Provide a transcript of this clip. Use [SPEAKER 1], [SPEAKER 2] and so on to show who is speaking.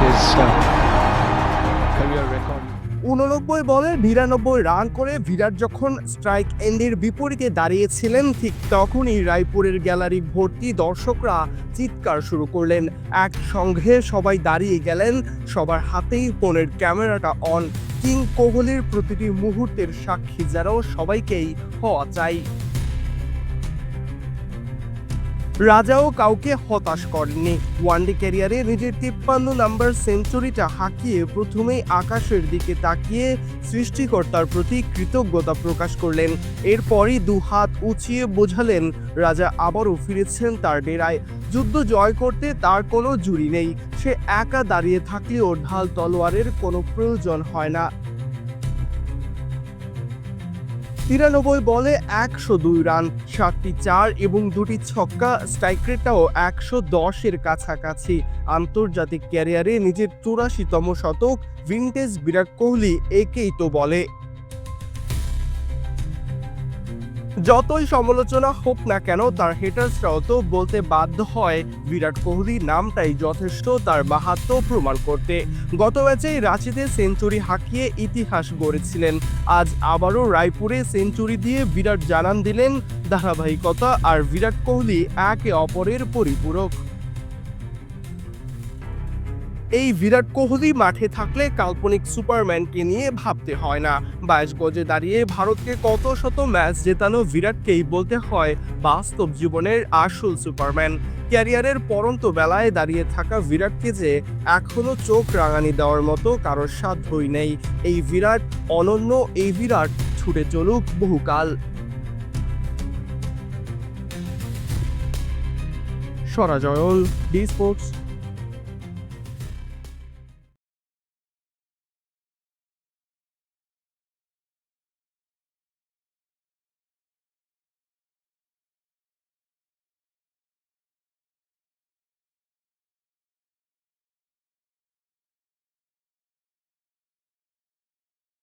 [SPEAKER 1] uh.
[SPEAKER 2] উননব্বই বলে বিরানব্বই রান করে ভিরাট যখন স্ট্রাইক এন্ডের বিপরীতে দাঁড়িয়েছিলেন, ঠিক তখনই রায়পুরের গ্যালারি ভর্তি দর্শকরা চিৎকার শুরু করলেন। একসঙ্গে সবাই দাঁড়িয়ে গেলেন, সবার হাতেই ফোনের ক্যামেরাটা অন কিং কোহলির প্রতিটি মুহূর্তের সাক্ষী যেন সবাইকেই হওয়া চাই। রাজাও কাউকে হতাশ করেননি। ওয়ানডে ক্যারিয়ারে নিজের তিপ্পান্ন নাম্বার সেঞ্চুরিটা হাঁকিয়ে প্রথমেই আকাশের দিকে তাকিয়ে সৃষ্টিকর্তার প্রতি কৃতজ্ঞতা প্রকাশ করলেন। এরপরই দু হাত উঁচিয়ে বোঝালেন, রাজা আবারও ফিরেছেন তার ডেরায়। যুদ্ধ জয় করতে তার কোনো জুড়ি নেই। সে একা দাঁড়িয়ে থাকলেও ঢাল তলোয়ারের কোনো প্রয়োজন হয় না। তিরানব্বই বলে একশো দুই রান, সাতটি চার এবং দুটি ছক্কা স্ট্রাইক রেটটাও একশো দশের কাছাকাছি। আন্তর্জাতিক ক্যারিয়ারে নিজের চুরাশিতম শতক, ভিনটেজ বিরাট কোহলি একেই তো বলে। যতই সমালোচনা হোক না কেন, তার হেটার্সরাও তো বলতে বাধ্য হয়। বিরাট কোহলি নামটাই যথেষ্ট তার মাহাত্ম প্রমাণ করতে। গত ম্যাচেই রাঁচিতে সেঞ্চুরি হাঁকিয়ে ইতিহাস গড়েছিলেন। আজ আবারও রায়পুরে সেঞ্চুরি দিয়ে বিরাট জানান দিলেন ধারাবাহিকতা, আর বিরাট কোহলি একে অপরের পরিপূরক। এই বিরাট কোহলি মাঠে থাকলে কাল্পনিক সুপারম্যানকে নিয়ে ভাবতে হয় না। বাইশ গজে দাঁড়িয়ে ভারতকে কত শত ম্যাচ জেতানো বিরাটকেই বলতে হয় বাস্তব জীবনের আসল সুপারম্যান। ক্যারিয়ারের পরন্ত বেলায় দাঁড়িয়ে থাকা বিরাটকে যে এখনও চোখ রাঙানি দেওয়ার মতো কারোর সাধ্যই নেই। এই বিরাট অনন্য, এই বিরাট ছুটে চলুক বহুকাল। সরাজয়ল ডি স্পোর্টস।